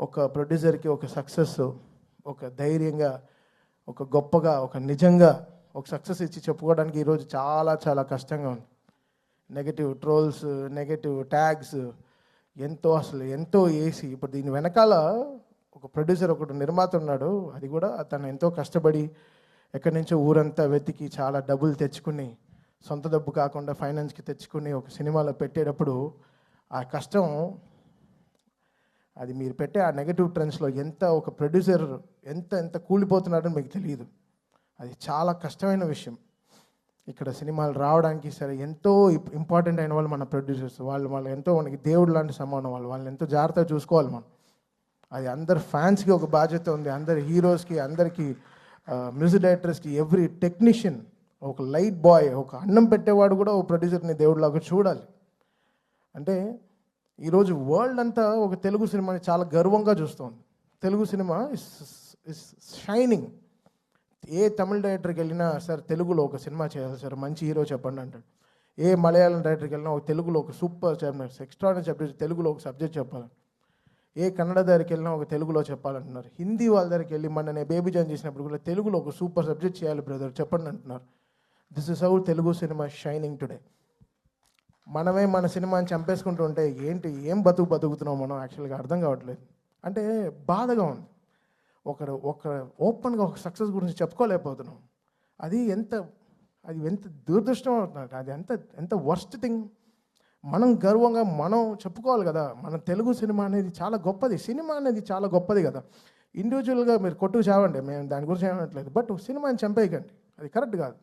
ఒక ప్రొడ్యూసర్కి ఒక సక్సెస్ ఒక ధైర్యంగా ఒక గొప్పగా ఒక నిజంగా ఒక సక్సెస్ ఇచ్చి చెప్పుకోవడానికి ఈరోజు చాలా చాలా కష్టంగా ఉంది. నెగటివ్ ట్రోల్స్ నెగటివ్ ట్యాగ్స్ ఎంతో అసలు ఎంతో వేసి ఇప్పుడు దీని వెనకాల ఒక ప్రొడ్యూసర్ ఒకడు నిర్మాత ఉన్నాడు. అది కూడా తను ఎంతో కష్టపడి ఎక్కడి నుంచో ఊరంతా వెతికి చాలా డబ్బులు తెచ్చుకుని సొంత డబ్బు కాకుండా ఫైనాన్స్కి తెచ్చుకుని ఒక సినిమాలో పెట్టేటప్పుడు ఆ కష్టం అది మీరు పెట్టే ఆ నెగటివ్ ట్రెండ్స్లో ఎంత ఒక ప్రొడ్యూసర్ ఎంత ఎంత కూలిపోతున్నాడో మీకు తెలియదు. అది చాలా కష్టమైన విషయం. ఇక్కడ సినిమాలు రావడానికి సరే ఎంతో ఇంపార్టెంట్ అయిన వాళ్ళు మన ప్రొడ్యూసర్స్ వాళ్ళు వాళ్ళు ఎంతో మనకి దేవుడు లాంటి సమానం వాళ్ళు వాళ్ళని ఎంతో జాగ్రత్తగా చూసుకోవాలి మనం. అది అందరు ఫ్యాన్స్కి ఒక బాధ్యత ఉంది అందరి హీరోస్కి అందరికీ మ్యూజిక్ డైరెక్టర్స్కి ఎవ్రీ టెక్నీషియన్ ఒక లైట్ బాయ్ ఒక అన్నం పెట్టేవాడు కూడా ఒక ప్రొడ్యూసర్ని దేవుడిలాగా చూడాలి. అంటే ఈరోజు వరల్డ్ అంతా ఒక తెలుగు సినిమాని చాలా గర్వంగా చూస్తుంది. Telugu cinema is is shining ఏ తమిళ డైరెక్టర్కి వెళ్ళినా సార్ తెలుగులో ఒక సినిమా చేయాలి సార్ మంచి హీరో చెప్పండి అంటాడు. ఏ మలయాళం డైరెక్టర్కి వెళ్ళినా ఒక తెలుగులో ఒక సూపర్ చెప్పినారు ఎక్స్ట్రాడనరీ సబ్జెక్ట్ తెలుగులో ఒక సబ్జెక్ట్ చెప్పాలి. ఏ కన్నడ దగ్గరికి వెళ్ళినా ఒక తెలుగులో చెప్పాలంటున్నారు హిందీ వాళ్ళ దగ్గరికి వెళ్ళి మన నేను బేబీ జాన్ చేసినప్పుడు కూడా తెలుగులో ఒక సూపర్ సబ్జెక్ట్ చేయాలి బ్రదర్ చెప్పండి అంటున్నారు. This is our Telugu cinema shining today మనమే మన సినిమాని చంపేసుకుంటూ ఉంటే ఏంటి ఏం బతుకు బతుకుతున్నాం మనం యాక్చువల్గా అర్థం కావట్లేదు. అంటే బాధగా ఉంది. ఒకరు ఒక ఓపెన్గా ఒక సక్సెస్ గురించి చెప్పుకోలేకపోతున్నాం. అది ఎంత అది ఎంత దురదృష్టం అవుతుంది. అది ఎంత ఎంత వర్స్ట్ థింగ్. మనం గర్వంగా మనం చెప్పుకోవాలి కదా మన తెలుగు సినిమా అనేది చాలా గొప్పది. సినిమా అనేది చాలా గొప్పది కదా. ఇండివిజువల్గా మీరు కొట్టుకు చావండి మేము దాని గురించి ఏమనట్లేదు బట్ సినిమాని చంపేయకండి. అది కరెక్ట్ కాదు.